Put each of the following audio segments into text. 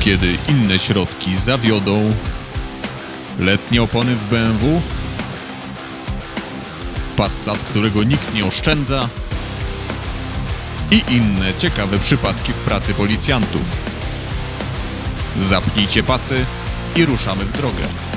Kiedy inne środki zawiodą, letnie opony w BMW, Passat, którego nikt nie oszczędza i inne ciekawe przypadki w pracy policjantów. Zapnijcie pasy i ruszamy w drogę.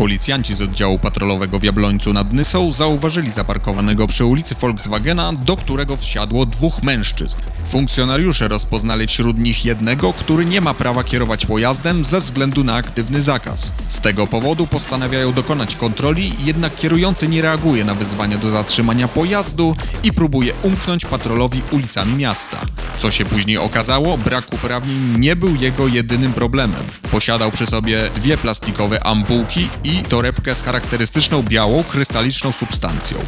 Policjanci z oddziału patrolowego w Jablońcu nad Nysą zauważyli zaparkowanego przy ulicy Volkswagena, do którego wsiadło dwóch mężczyzn. Funkcjonariusze rozpoznali wśród nich jednego, który nie ma prawa kierować pojazdem ze względu na aktywny zakaz. Z tego powodu postanawiają dokonać kontroli, jednak kierujący nie reaguje na wezwanie do zatrzymania pojazdu i próbuje umknąć patrolowi ulicami miasta. Co się później okazało, brak uprawnień nie był jego jedynym problemem. Posiadał przy sobie dwie plastikowe ampułki i torebkę z charakterystyczną białą, krystaliczną substancją.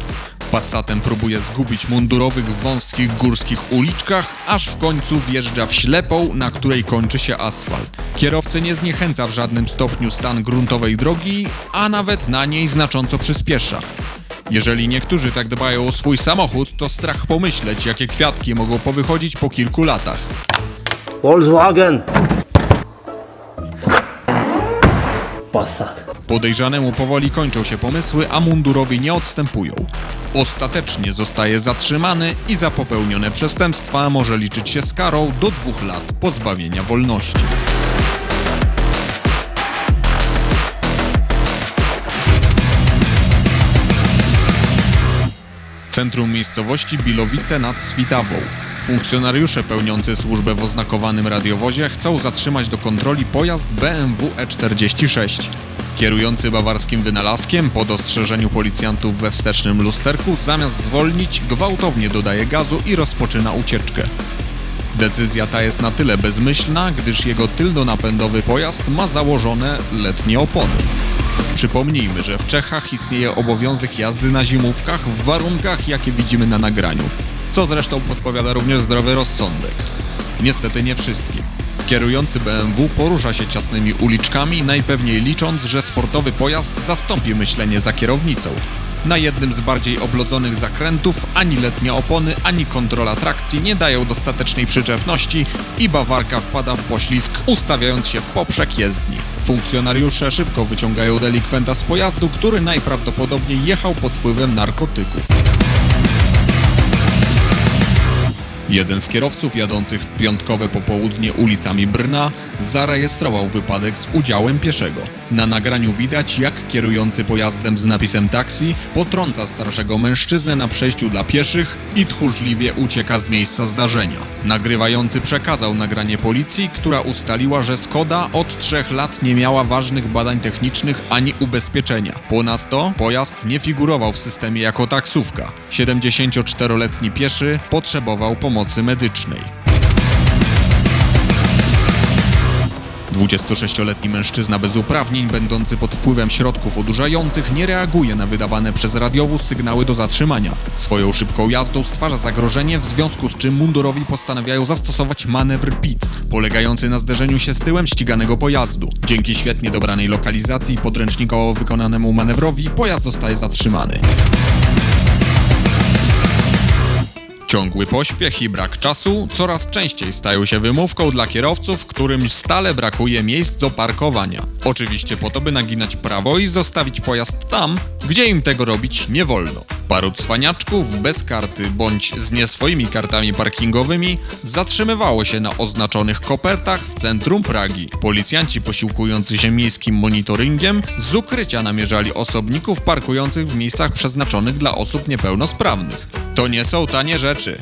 Passatem próbuje zgubić mundurowych w wąskich górskich uliczkach, aż w końcu wjeżdża w ślepą, na której kończy się asfalt. Kierowcy nie zniechęca w żadnym stopniu stan gruntowej drogi, a nawet na niej znacząco przyspiesza. Jeżeli niektórzy tak dbają o swój samochód, to strach pomyśleć, jakie kwiatki mogą powychodzić po kilku latach. Volkswagen. Passat. Podejrzanemu powoli kończą się pomysły, a mundurowi nie odstępują. Ostatecznie zostaje zatrzymany i za popełnione przestępstwa może liczyć się z karą do dwóch lat pozbawienia wolności. Centrum miejscowości Bilowice nad Switawą. Funkcjonariusze pełniący służbę w oznakowanym radiowozie chcą zatrzymać do kontroli pojazd BMW E46. Kierujący bawarskim wynalazkiem po dostrzeżeniu policjantów we wstecznym lusterku zamiast zwolnić gwałtownie dodaje gazu i rozpoczyna ucieczkę. Decyzja ta jest na tyle bezmyślna, gdyż jego tylnonapędowy pojazd ma założone letnie opony. Przypomnijmy, że w Czechach istnieje obowiązek jazdy na zimówkach w warunkach, jakie widzimy na nagraniu, co zresztą podpowiada również zdrowy rozsądek. Niestety nie wszystkim. Kierujący BMW porusza się ciasnymi uliczkami, najpewniej licząc, że sportowy pojazd zastąpi myślenie za kierownicą. Na jednym z bardziej oblodzonych zakrętów ani letnie opony, ani kontrola trakcji nie dają dostatecznej przyczepności i bawarka wpada w poślizg, ustawiając się w poprzek jezdni. Funkcjonariusze szybko wyciągają delikwenta z pojazdu, który najprawdopodobniej jechał pod wpływem narkotyków. Jeden z kierowców jadących w piątkowe popołudnie ulicami Brna zarejestrował wypadek z udziałem pieszego. Na nagraniu widać, jak kierujący pojazdem z napisem taksi potrąca starszego mężczyznę na przejściu dla pieszych i tchórzliwie ucieka z miejsca zdarzenia. Nagrywający przekazał nagranie policji, która ustaliła, że Skoda od trzech lat nie miała ważnych badań technicznych ani ubezpieczenia. Ponadto pojazd nie figurował w systemie jako taksówka. 74-letni pieszy potrzebował pomocy medycznej. 26-letni mężczyzna bez uprawnień, będący pod wpływem środków odurzających, nie reaguje na wydawane przez radiowóz sygnały do zatrzymania. Swoją szybką jazdą stwarza zagrożenie, w związku z czym mundurowi postanawiają zastosować manewr PIT, polegający na zderzeniu się z tyłem ściganego pojazdu. Dzięki świetnie dobranej lokalizacji i podręcznikowo wykonanemu manewrowi, pojazd zostaje zatrzymany. Ciągły pośpiech i brak czasu coraz częściej stają się wymówką dla kierowców, którym stale brakuje miejsc do parkowania. Oczywiście po to, by naginać prawo i zostawić pojazd tam, gdzie im tego robić nie wolno. Paru cwaniaczków bez karty bądź z nie swoimi kartami parkingowymi zatrzymywało się na oznaczonych kopertach w centrum Pragi. Policjanci posiłkujący się miejskim monitoringiem z ukrycia namierzali osobników parkujących w miejscach przeznaczonych dla osób niepełnosprawnych. To nie są tanie rzeczy.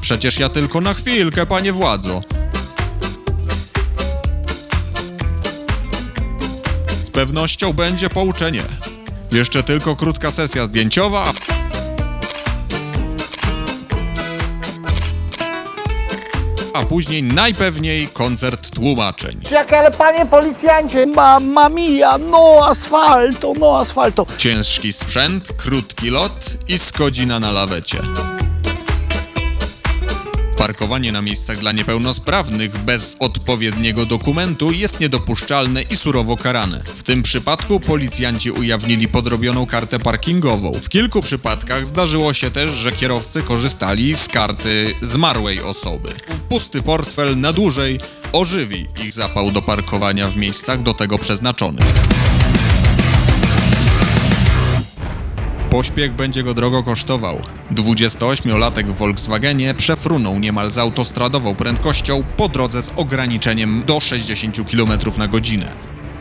Przecież ja tylko na chwilkę, panie władzo. Z pewnością będzie pouczenie. Jeszcze tylko krótka sesja zdjęciowa. A później najpewniej koncert tłumaczeń. Jak, ale panie policjancie, mamma mia, no asfalto, no asfalto. Ciężki sprzęt, krótki lot i skodzina na lawecie. Parkowanie na miejscach dla niepełnosprawnych bez odpowiedniego dokumentu jest niedopuszczalne i surowo karane. W tym przypadku policjanci ujawnili podrobioną kartę parkingową. W kilku przypadkach zdarzyło się też, że kierowcy korzystali z karty zmarłej osoby. Pusty portfel na dłużej ożywi ich zapał do parkowania w miejscach do tego przeznaczonych. Pośpiech będzie go drogo kosztował. 28-latek w Volkswagenie przefrunął niemal z autostradową prędkością po drodze z ograniczeniem do 60 km na godzinę.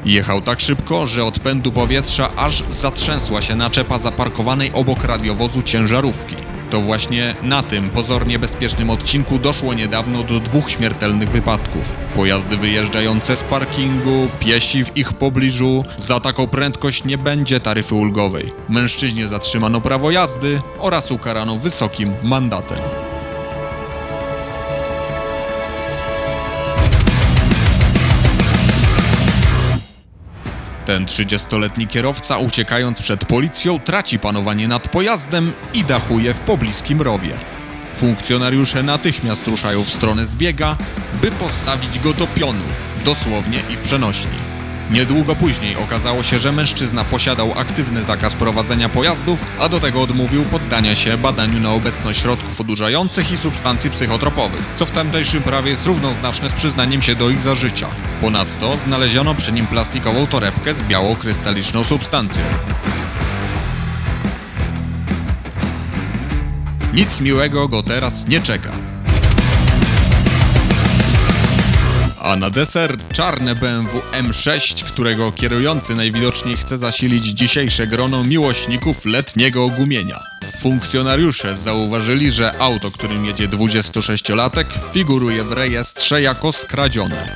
Jechał tak szybko, że od pędu powietrza aż zatrzęsła się naczepa zaparkowanej obok radiowozu ciężarówki. To właśnie na tym pozornie bezpiecznym odcinku doszło niedawno do dwóch śmiertelnych wypadków. Pojazdy wyjeżdżające z parkingu, piesi w ich pobliżu. Za taką prędkość nie będzie taryfy ulgowej. Mężczyźnie zatrzymano prawo jazdy oraz ukarano wysokim mandatem. Ten 30-letni kierowca, uciekając przed policją, traci panowanie nad pojazdem i dachuje w pobliskim rowie. Funkcjonariusze natychmiast ruszają w stronę zbiega, by postawić go do pionu, dosłownie i w przenośni. Niedługo później okazało się, że mężczyzna posiadał aktywny zakaz prowadzenia pojazdów, a do tego odmówił poddania się badaniu na obecność środków odurzających i substancji psychotropowych, co w tamtejszym prawie jest równoznaczne z przyznaniem się do ich zażycia. Ponadto znaleziono przy nim plastikową torebkę z biało-krystaliczną substancją. Nic miłego go teraz nie czeka. A na deser czarne BMW M6, którego kierujący najwidoczniej chce zasilić dzisiejsze grono miłośników letniego gumienia. Funkcjonariusze zauważyli, że auto, którym jedzie 26-latek, figuruje w rejestrze jako skradzione.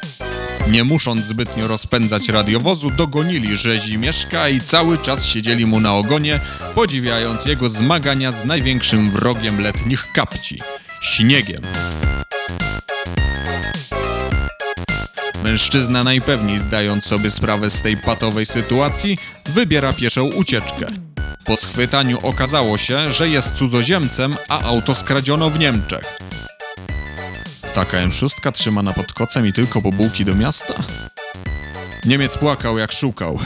Nie musząc zbytnio rozpędzać radiowozu, dogonili rzezimieszka i cały czas siedzieli mu na ogonie, podziwiając jego zmagania z największym wrogiem letnich kapci śniegiem. Mężczyzna najpewniej zdając sobie sprawę z tej patowej sytuacji, wybiera pieszą ucieczkę. Po schwytaniu okazało się, że jest cudzoziemcem, a auto skradziono w Niemczech. Taka M6 trzymana pod kocem i tylko po bułki do miasta? Niemiec płakał jak szukał.